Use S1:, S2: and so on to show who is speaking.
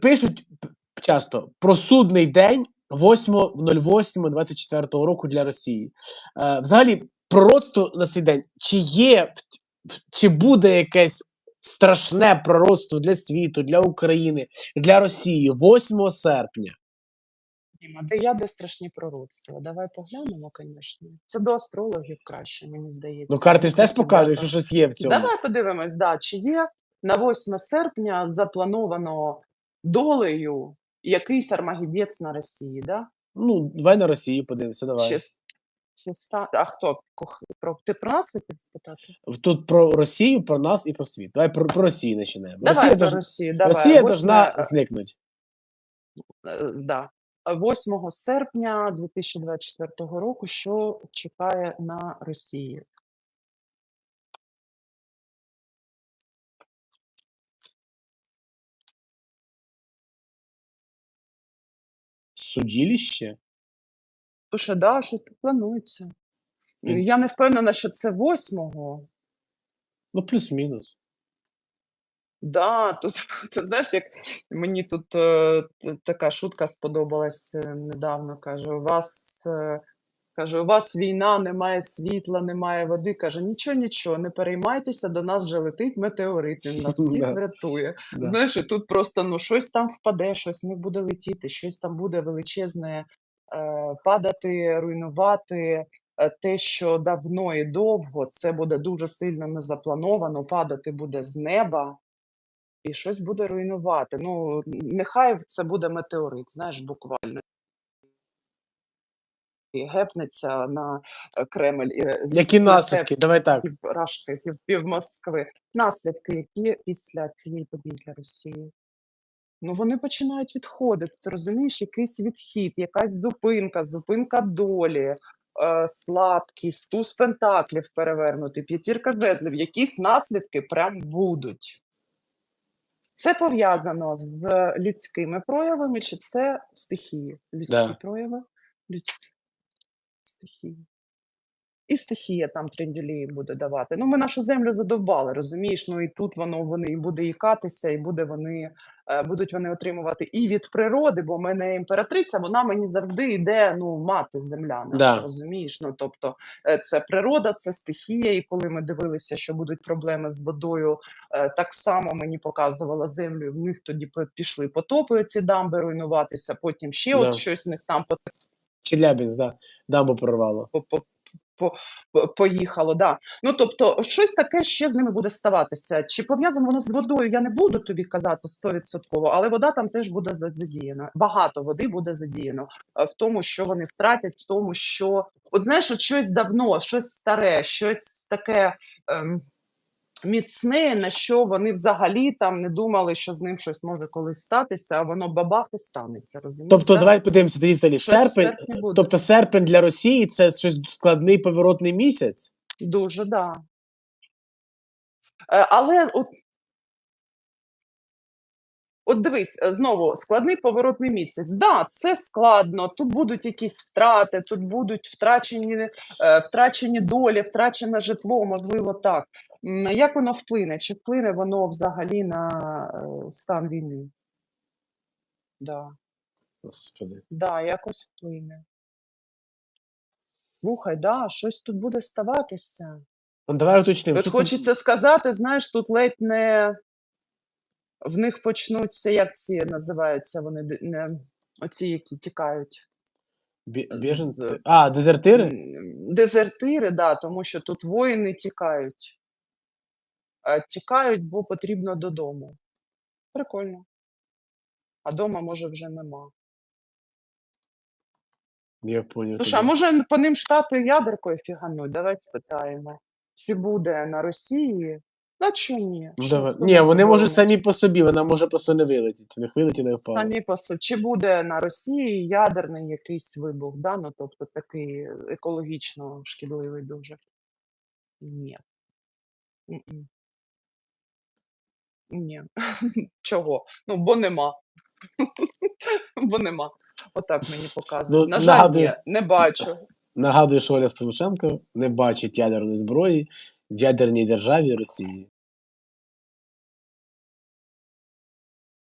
S1: пишуть часто про судний день 8.08.24 року для Росії. Е, взагалі, пророцтво на цей день, чи є, чи буде якесь страшне пророцтво для світу, для України, для Росії 8 серпня?
S2: Діма, де я, де страшні пророцтва. Давай поглянемо, звісно. Це до астрологів краще, мені здається.
S1: Ну, карти ж теж
S2: дата.
S1: якщо щось є в цьому.
S2: Давай подивимось, да, чи є на 8 серпня заплановано долею якийсь армагедець на Росії, да?
S1: Ну, давай на Росію подивимося, давай.
S2: Чи, чи ста... А хто? Про... Ти про нас хотів спитати?
S1: Тут про Росію, про нас і про світ. Давай про, про Росію почнемо.
S2: Давай
S1: Росія,
S2: про
S1: дож...
S2: Росію, давай.
S1: Росія
S2: 8,
S1: должна
S2: е,
S1: зникнути.
S2: е, да. 8 серпня 2024 року, що чекає на Росії?
S1: Судилище?
S2: Слушай, да, щось планується.
S1: Він-
S2: Я не впевнена, що це 8-го.
S1: Ну, плюс-мінус.
S2: Да, тут ти знаєш, як мені тут е, т- така шутка сподобалась е, недавно. Каже, у вас е, каже, у вас війна, немає світла, немає води. Каже, нічого, нічого, не переймайтеся, до нас вже летить метеорит, він нас всіх врятує. Знаєш, і тут просто ну щось там впаде, щось не буде летіти, щось там буде величезне е, падати, руйнувати. Е, Те, що давно і довго, це буде дуже сильно не заплановано, падати буде з неба і щось буде руйнувати. Ну, нехай це буде метеорит, знаєш, буквально. І гепнеться на е, Кремль. і, е, з-
S1: Які наслідки? Давай так.
S2: пів Рашки, пів, пів Москви. Наслідки, які після цієї події для Росії? Ну, вони починають відходити. Ти розумієш, якийсь відхід, якась зупинка, зупинка долі, е, слабкість, туз пентаклів перевернути, п'ятірка жезлів, якісь наслідки прям будуть. Це пов'язано з людськими проявами, чи це стихії? Людські
S1: Да.
S2: прояви, людські стихії. І стихія там трендюлі буде давати. Ну, ми нашу землю задовбали, розумієш? Ну і тут воно вони і буде ікатися, і буде вони, е, будуть вони отримувати і від природи, бо в мене імператриця, вона мені завжди йде, ну, мати земля наша,
S1: Да.
S2: розумієш? Ну, тобто, е, це природа, це стихія. І коли ми дивилися, що будуть проблеми з водою, е, так само мені показувала землю. і В них тоді пішли потопи, ці дамби руйнуватися, потім ще
S1: Да.
S2: от щось в них там
S1: Челябінськ, да. Дамбу прорвало.
S2: по, по, по, по- поїхало. Да. Ну тобто, щось таке ще з ними буде ставатися. Чи пов'язано воно з водою? Я не буду тобі казати 100%, але вода там теж буде за- задіяна. Багато води буде задіяно е, в тому, що вони втратять, в тому, що от знаєш, от щось давно, щось старе, щось таке. Ем... Міцне, на що вони взагалі там не думали, що з ним щось може колись статися, а воно бабах і станеться. Розумієте?
S1: Тобто,
S2: давайте
S1: давай подивимося тоді.
S2: Щось
S1: Серпень, тобто серпень для Росії це щось складний поворотний місяць.
S2: Дуже, да. Е, Але от, от дивись, е, знову складний поворотний місяць. Да, це складно. Тут будуть якісь втрати, тут будуть втрачені, е, втрачені долі, втрачене житло, можливо, так. Як воно вплине? Чи вплине воно взагалі на е, стан війни? Да.
S1: Господи.
S2: Да, якось вплине. Слухай, да, щось тут буде ставатися.
S1: Ну, давай уточнимо.
S2: От
S1: що це-
S2: хочеться сказати, знаєш, тут ледь не в них почнуться, як ці називаються вони, не, оці, які тікають.
S1: Бі-
S2: з-
S1: А, дезертири?
S2: Дезертири, да, тому що тут воїни тікають. Тікають, бо потрібно додому. Прикольно. А дома, може, вже нема.
S1: Я поняв.
S2: Слушай, а може по ним штати ядеркою фігануть? Давайте спитаємо. Чи буде на Росії? А чому ні?
S1: Ну, давай. Ні, вони можуть самі по собі, вона може просто не вилетіти. У них вилетіла і впала.
S2: Самі по собі. Чи буде на Росії ядерний якийсь вибух, да? ну, тобто такий екологічно шкідливий дуже? Ні. Ні. Чого? Ну, бо нема. Бо нема. Отак мені показують.
S1: Ну,
S2: На жаль,
S1: нагадую-
S2: ні, не бачу.
S1: Нагадую, що Оля Столушенко не бачить ядерної зброї в ядерній державі Росії.